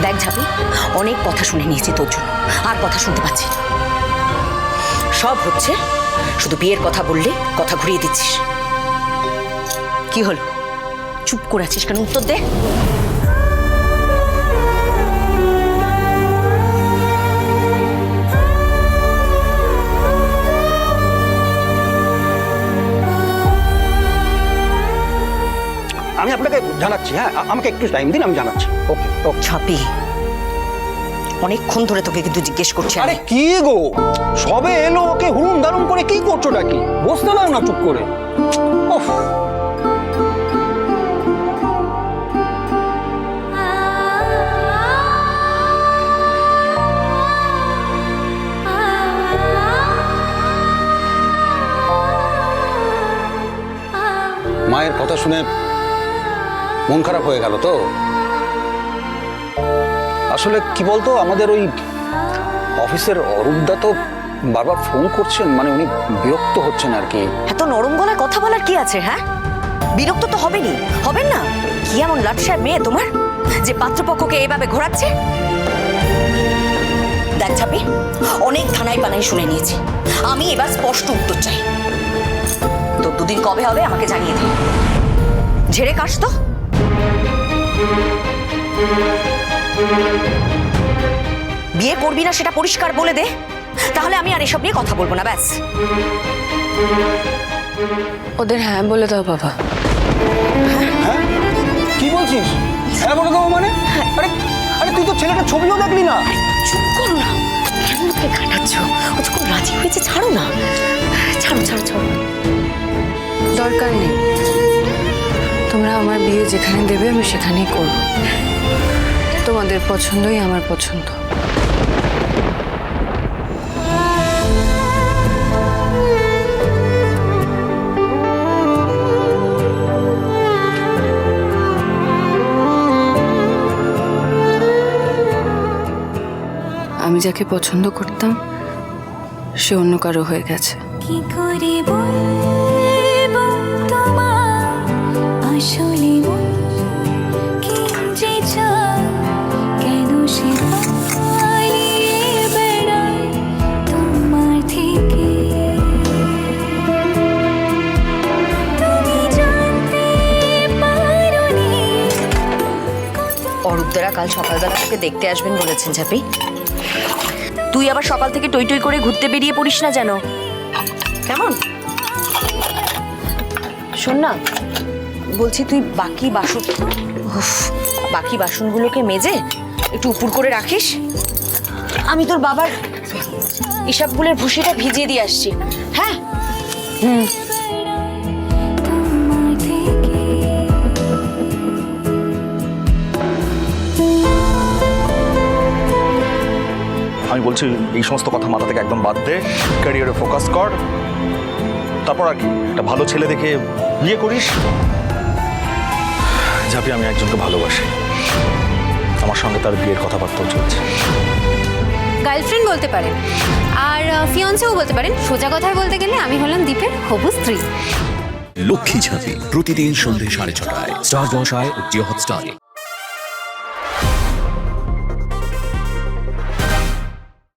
দেখ ঝাপি, অনেক কথা শুনে নিয়েছি তোর জন্য, আর কথা শুনতে পাচ্ছি সব হচ্ছে, শুধু বিয়ের কথা বললে কথা ঘুরিয়ে দিচ্ছিস। কি হলো? চুপ করে আছিস কেন? উত্তর দে। জানাচ্ছি হ্যাঁ আমাকে একটু টাইম দিন আমি জানাচ্ছি। ওকে ওকে ছাপি অনেকক্ষণ ধরে তোকে কিন্তু জিজ্ঞেস করছি আরে কি গো? সবে এলো ওকে হুড়ুম দারুম করে কি করছ নাকি? বসতে দাও না চুপ করে। উফ। মায়ের কথা শুনে মন খারাপ হয়ে গেল তো? আসলে কি বলতো, আমাদের ওই অফিসের অরূপদা তো বারবার ফোন করছেন মানে উনি বিরক্ত হচ্ছেন আর কি। এত নরম গলায় কথা বলার কি আছে হ্যাঁ? বিরক্ত তো হবেনি হবেন না? কি এমন লাটসার মেয়ে তোমার, যে পাত্রপক্ষকে এভাবে ঘোরাচ্ছে? দেখ ছাপি অনেক থানায় পানায় শুনে নিয়েছি। আমি এবার স্পষ্ট উত্তর চাই। তো দুদিন কবে হবে আমাকে জানিয়ে দে। ঝেড়ে কাশ তো। বিয়ে করবি না সেটা পরিষ্কার বলে দে। তাহলে আমি আর এসব নিয়ে কথা বলব না ব্যাস। ওদের হ্যাঁ বলে দাও বাবা। হ্যাঁ? কি বলছিস? হ্যাঁ বলে দেবো মানে? আরে আরে তুই তো ছেলেটার ছবিও দেখলি না। চুপ করো না। কেন লোকে কাটাচ্ছ ও যখন রাজি হয়েছে ছাড়ো না। ছাড়ো ছাড়ো ছাড়ো। দরকার নেই। তোমরা আমার বিয়ে যেখানে দেবে, আমি সেখানেই করব। তোমাদের পছন্দই আমার পছন্দ। আমি যাকে পছন্দ করতাম, সে অন্য কারও হয়ে গেছে। কি করে অরূপদারা কাল সকালবেলা তোকে দেখতে আসবেন বলেছেন, ঝাপি। তুই আবার সকাল থেকে টই টই করে ঘুরতে বেরিয়ে পড়িস না যেন। কেমন? শোন না, বলছি তুই বাকি বাসন বাকি বাসনগুলোকে মেজে একটু উপুর করে রাখিস। আমি তোর বাবার ইসাবগুলের ভুসিটা ভিজিয়ে দিয়ে আসছি। হ্যাঁ? তোমার আমি বলছি এই সমস্ত কথা মাথা থেকে একদম বাদ দে ক্যারিয়ারে ফোকাস কর। তারপর আর কি একটা ভালো ছেলে দেখে বিয়ে করিস। যাবি আমি একজনকে ভালোবাসি। আমার সঙ্গে তার বিয়ের কথাবার্তাও চলছে। গার্লফ্রেন্ড বলতে পারেন। আর ফিয়ন্সেও বলতে পারেন। সোজা কথায় বলতে গেলে আমি হলাম দীপের হবু স্ত্রী। লক্ষ্মী ঝাঁপি প্রতিদিন সন্ধ্যে সাড়ে ছটায়। স্টার ও জিও হটস্টারে।